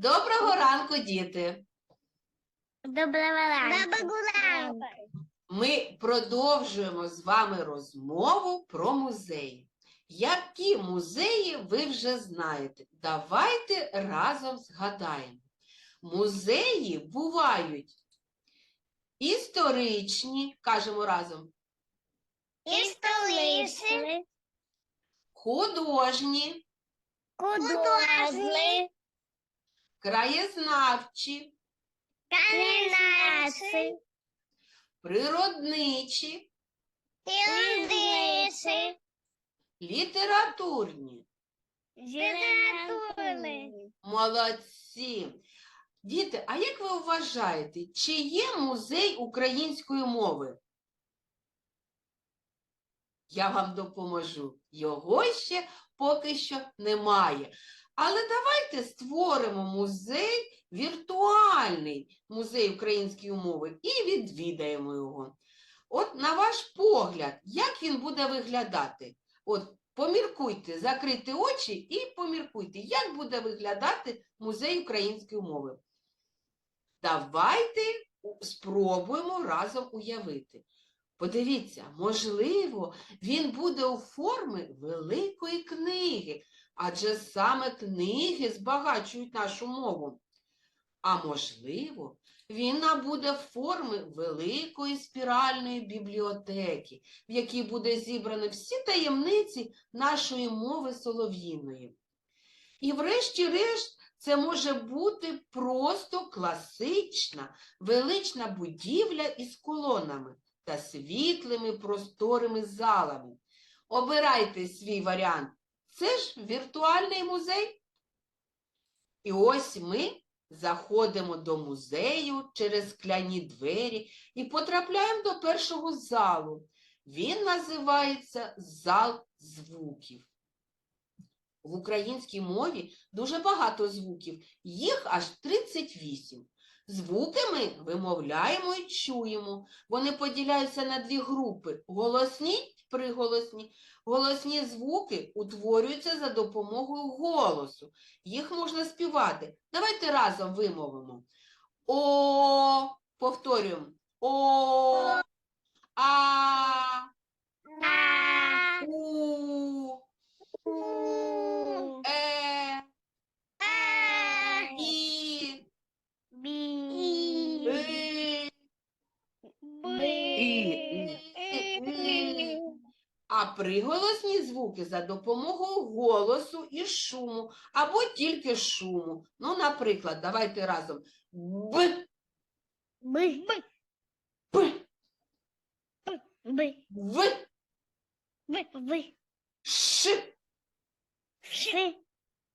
Доброго ранку, діти! Доброго ранку. Доброго ранку. Ми продовжуємо з вами розмову про музеї. Які музеї ви вже знаєте? Давайте разом згадаємо. Музеї бувають історичні, кажемо разом, Історичні, художні, художні, краєзнавчі, канінації, природничі, юридичні, літературні. літературні. Молодці. Діти, а як ви вважаєте, чи є музей української мови? Я вам допоможу. Його ще поки що немає. Але давайте створимо музей, віртуальний музей української мови і відвідаємо його. От на ваш погляд, як він буде виглядати? От поміркуйте, закрийте очі і поміркуйте, як буде виглядати музей української мови. Давайте спробуємо разом уявити. Подивіться, можливо, він буде у формі великої книги, адже саме книги збагачують нашу мову. А можливо, він набуде форми великої спіральної бібліотеки, в якій буде зібрано всі таємниці нашої мови солов'їної. І врешті-решт це може бути просто класична велична будівля із колонами та світлими просторими залами. Обирайте свій варіант. Це ж віртуальний музей. І ось ми заходимо до музею через скляні двері і потрапляємо до першого залу. Він називається Зал звуків. В українській мові дуже багато звуків, їх аж 38. Звуки ми вимовляємо і чуємо. Вони поділяються на дві групи голосні приголосні. Голосні звуки утворюються за допомогою голосу. Їх можна співати. Давайте разом вимовимо. О, повторюємо. О, а, А, у, у, приголосні звуки за допомогою голосу і шуму, або тільки шуму. Ну, наприклад, давайте разом. Б, би, П, би, В, би, би, Ш. ши,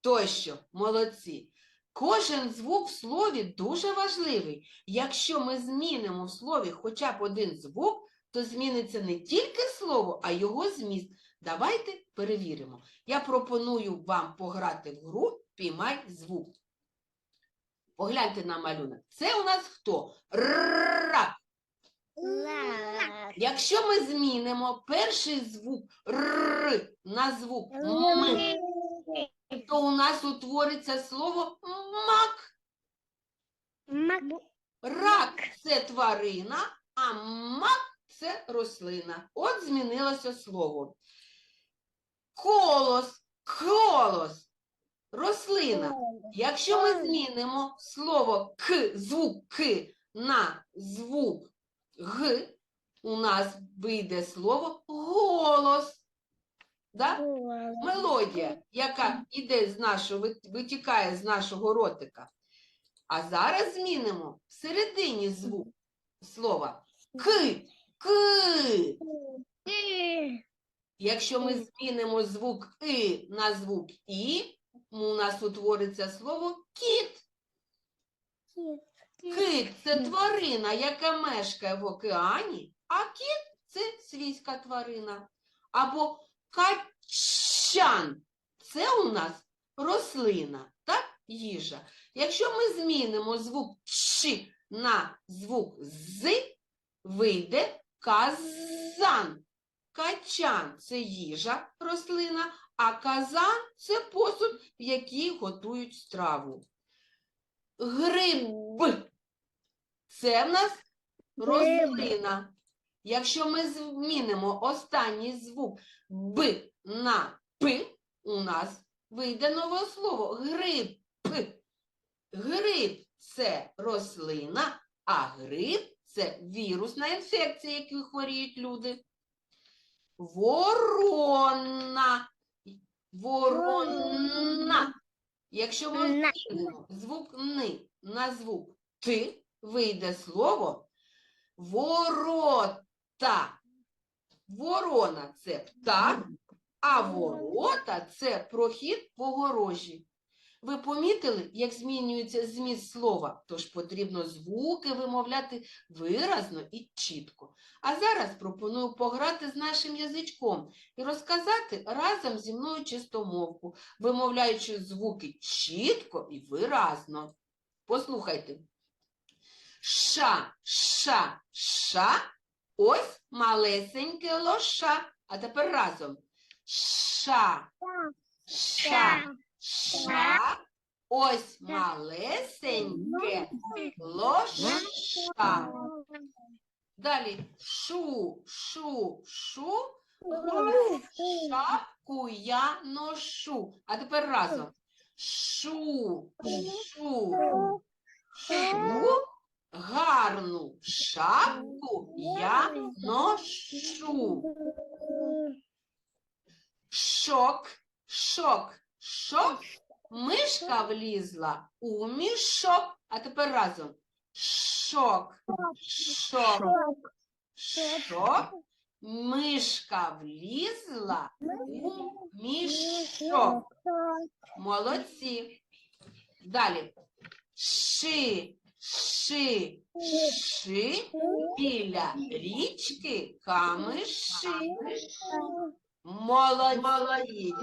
Тощо, молодці. Кожен звук в слові дуже важливий. Якщо ми змінимо в слові хоча б один звук, то зміниться не тільки слово, а його зміст. Давайте перевіримо. Я пропоную вам пограти в гру Піймай звук. Погляньте на малюнок. Це у нас хто? Рак. Якщо ми змінимо перший звук Р на звук М, то у нас утвориться слово мак. Рак це тварина, а це рослина. От змінилося слово. Колос, колос, рослина. Якщо ми змінимо слово к, звук к на звук г, у нас вийде слово голос. Да? Мелодія, яка іде з нашого, витікає з нашого ротика. А зараз змінимо всередині звук слова к, к. Якщо ми змінимо звук и на звук і, у нас утвориться слово кіт. Кит це тварина, яка мешкає в океані, а кіт це свійська тварина. Або качан це у нас рослина, так, їжа. Якщо ми змінимо звук Ч на звук З, вийде казан. Качан це їжа рослина, а казан це посуд, в який готують страву. гриб. Це в нас рослина. Якщо ми змінимо останній звук Б на П, у нас вийде нове слово гриб. Гриб це рослина, а гриб це вірусна інфекція, якою хворіють люди. Ворона. Ворона. Якщо ми змінимо звук ни на звук ти, вийде слово ворота. Ворона це птах, а ворота це прохід по горожі. Ви помітили, як змінюється зміст слова, тож потрібно звуки вимовляти виразно і чітко. А зараз пропоную пограти з нашим язичком і розказати разом зі мною чистомовку, вимовляючи звуки чітко і виразно. Послухайте. Ша, ша, ша. Ось малесеньке лоша. А тепер разом. Ша, ша, ша. Ось малесеньке лоша. Далі шу, шу, шу. Шапку я ношу. А тепер разом. Шу, шу, шу. Гарну шапку я ношу. Шок, шок, шок. Мишка влізла у мішок. А тепер разом. Шок, шок, шок. Мишка влізла у мішок. Молодці. Далі. Ши, ши, ши. Біля річки камиші. Молодці.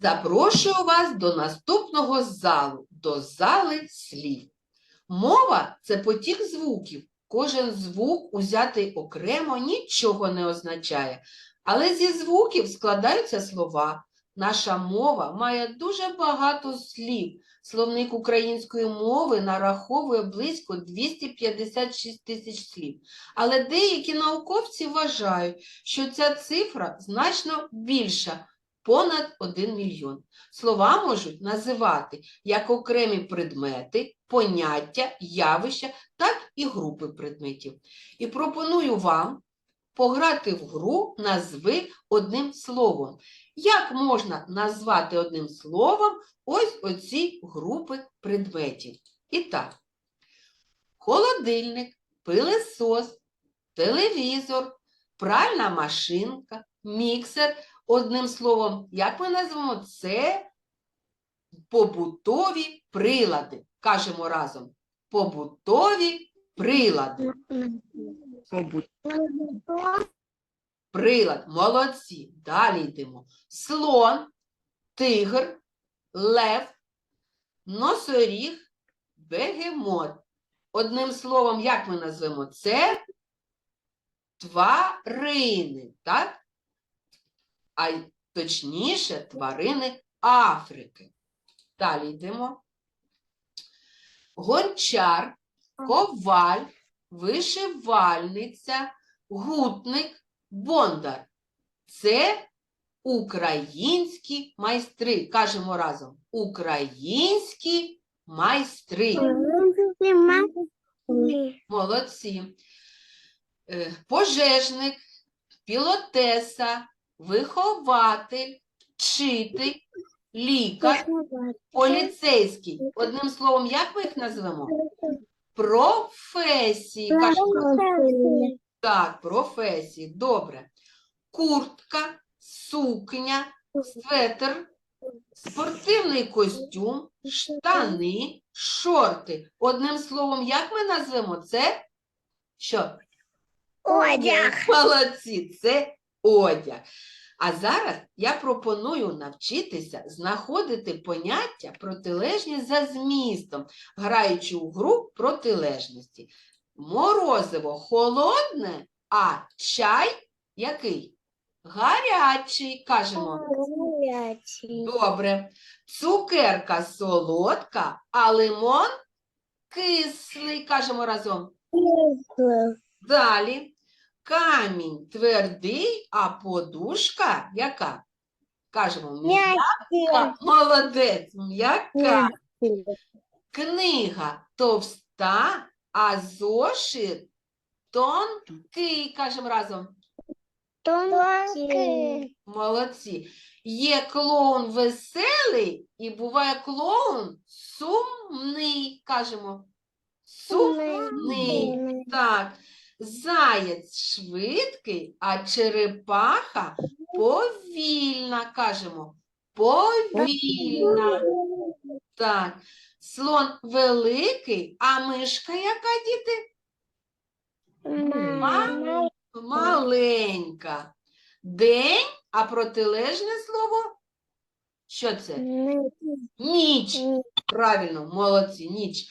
Запрошую вас до наступного залу, до зали слів. Мова це потік звуків. Кожен звук, узятий окремо, нічого не означає. Але зі звуків складаються слова. Наша мова має дуже багато слів. Словник української мови нараховує близько 256 тисяч слів. Але деякі науковці вважають, що ця цифра значно більша понад 1 мільйон. Слова можуть називати як окремі предмети, поняття, явища, так і групи предметів. І пропоную вам пограти в гру назви одним словом. Як можна назвати одним словом ось оці групи предметів? І так, холодильник, пилесос, телевізор, пральна машинка, міксер. Одним словом, як ми назвемо це побутові прилади. Кажемо разом. Побутові прилади. Прилад. Молодці. Далі йдемо. Слон, тигр, лев, носоріг, бегемот. Одним словом, як ми назвемо це? Тварини, так? А точніше, тварини Африки. Далі йдемо. Гончар, коваль, вишивальниця, гутник, бондар. Це українські майстри. Кажемо разом. Українські майстри. Молодці. Е, Пожежник, пілотеса, вихователь, вчитель, лікар, поліцейський. Одним словом, як ми їх назвемо? Професії. Кажемо, так, професії. Добре. Куртка, сукня, светр, спортивний костюм, штани, шорти. Одним словом, як ми назвемо це? Що? Одяг. Молодці, це одяг. А зараз я пропоную навчитися знаходити поняття протилежні за змістом, граючи у гру протилежності. Морозиво холодне, а чай який? Гарячий, кажемо. Горячий. Добре. Цукерка солодка, а лимон кислий. Кажемо разом. Далі. Камінь твердий, а подушка яка? Кажемо, м'яка. Молодець, м'яка. Книга товста, а зошит тонкий. Кажемо разом. Тонкий. Молодці. Є клоун веселий і буває клоун сумний. Кажемо. Сумний. Так. Заєць швидкий, а черепаха повільна. Кажемо. Повільна. Так. Слон великий, а мишка яка діти? Маленька. День, а протилежне слово? Що це? Ніч. Правильно, молодці, ніч.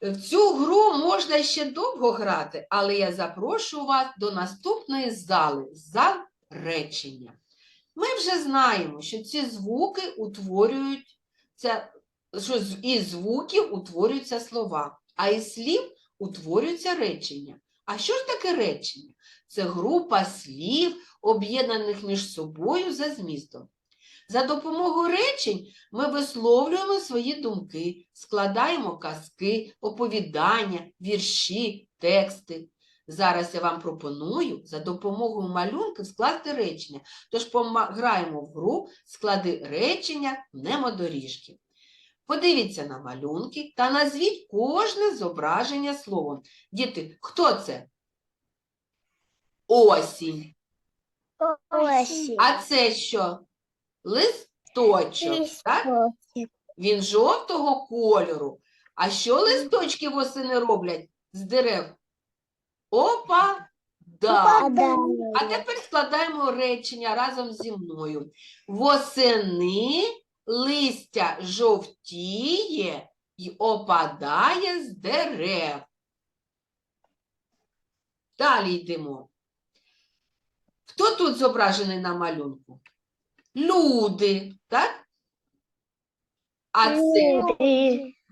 Цю гру можна ще довго грати, але я запрошую вас до наступної зали, зал речення. Ми вже знаємо, що ці звуки утворюються, що із звуків утворюються слова, а із слів утворюються речення. А що ж таке речення? Це група слів, об'єднаних між собою за змістом. За допомогою речень ми висловлюємо свої думки, складаємо казки, оповідання, вірші, тексти. Зараз я вам пропоную за допомогою малюнків скласти речення. Тож граємо в гру склади речення немодоріжки. Подивіться на малюнки та назвіть кожне зображення словом. Діти, хто це? Осінь. Осень. А це що? Листочок, так? Він жовтого кольору. А що листочки восени роблять з дерев? Опа! Да. А тепер складаємо речення разом зі мною. Восени листя жовтіє і опадає з дерев. Далі йдемо. Хто тут зображений на малюнку? Люди, так? А це,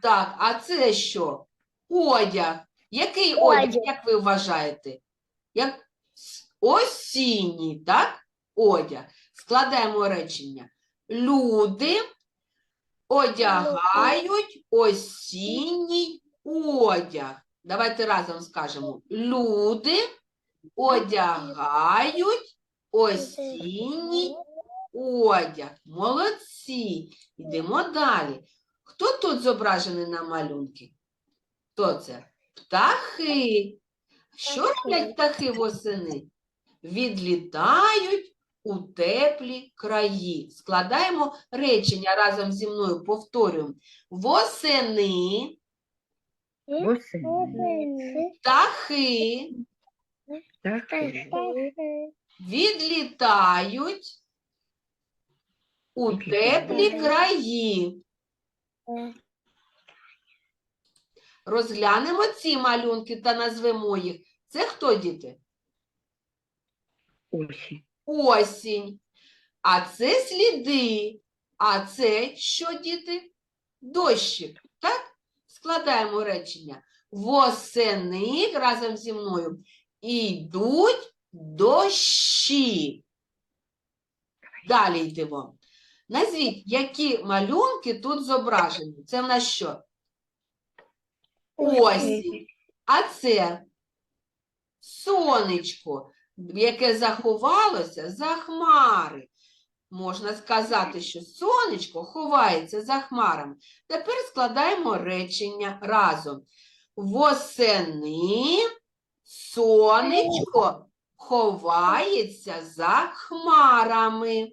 так, а це що? Одяг. Який одяг, Одяг. як ви вважаєте? Як осінній, так? Одяг. Складаємо речення. Люди одягають осінній одяг. Давайте разом скажемо. Люди одягають осінній одяг. Молодці. Йдемо далі. Хто тут зображений на малюнки? Хто це? Птахи. Що роблять птахи восени? Відлітають у теплі краї. Складаємо речення разом зі мною, повторюємо. Восени Восени. птахи Птахи. відлітають у теплі краї. Розглянемо ці малюнки та назвемо їх. Це хто, діти? Осінь. Осінь. А це сліди. А це що, діти? Дощик. Так? Складаємо речення. Восени разом зі мною йдуть дощі. Далі йдемо. Назвіть, які малюнки тут зображені. Це в нас що? Осінь. А це сонечко, яке заховалося за хмари. Можна сказати, що сонечко ховається за хмарами. Тепер складаємо речення разом. Восени сонечко ховається за хмарами.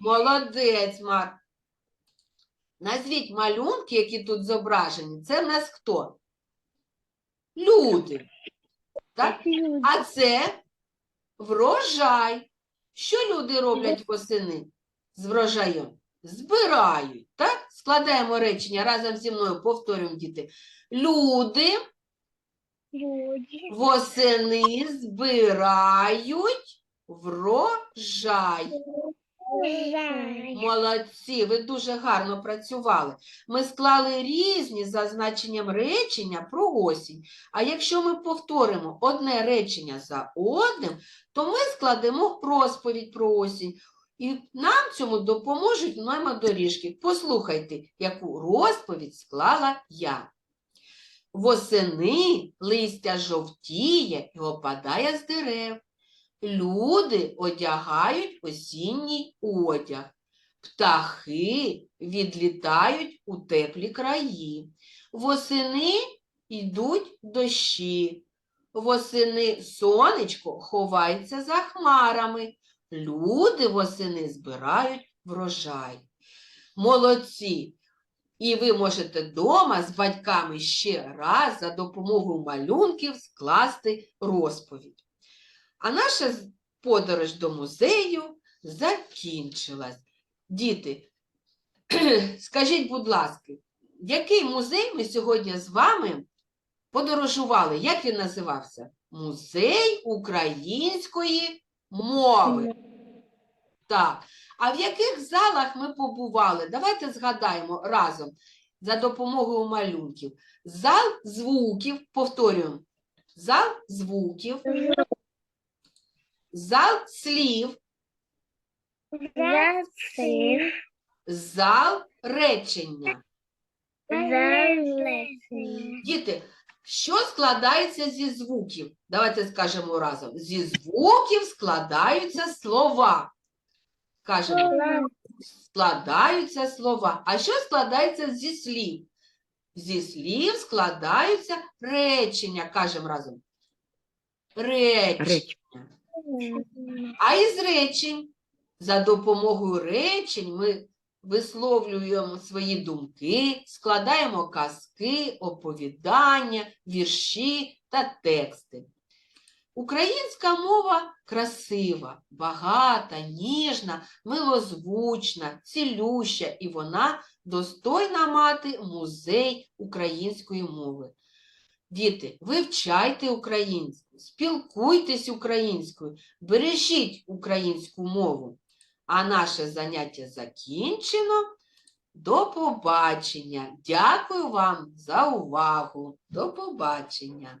Молодець, Марк. Назвіть малюнки, які тут зображені. Це в нас хто? Люди. Так? А це врожай. Що люди роблять восени з врожаєм? Збирають. Так? Складаємо речення разом зі мною, повторюємо, діти. Люди восени збирають Врожай. Молодці, ви дуже гарно працювали. Ми склали різні за значенням речення про осінь. А якщо ми повторимо одне речення за одним, то ми складемо розповідь про осінь. І нам цьому допоможуть мемодоріжки. Послухайте, яку розповідь склала я. Восени листя жовтіє і опадає з дерев. Люди одягають осінній одяг. Птахи відлітають у теплі краї. Восени йдуть дощі. Восени сонечко ховається за хмарами. Люди восени збирають врожай. Молодці! І ви можете вдома з батьками ще раз за допомогою малюнків скласти розповідь. А наша подорож до музею закінчилась. Діти, скажіть, будь ласка, який музей ми сьогодні з вами подорожували? Як він називався? Музей української мови. Так. А в яких залах ми побували? Давайте згадаємо разом за допомогою малюнків. Зал звуків, повторюємо. Зал звуків, зал слів, Засив. зал речення. Залесив. Діти, що складається зі звуків? Давайте скажемо разом. Зі звуків складаються слова. Кажемо, складаються слова. А що складається зі слів? Зі слів складаються речення. Кажемо разом. Речення. А із речень, за допомогою речень ми висловлюємо свої думки, складаємо казки, оповідання, вірші та тексти. Українська мова красива, багата, ніжна, милозвучна, цілюща, і вона достойна мати музей української мови. Діти, вивчайте українську, спілкуйтесь українською, бережіть українську мову. А наше заняття закінчено. До побачення. Дякую вам за увагу. До побачення.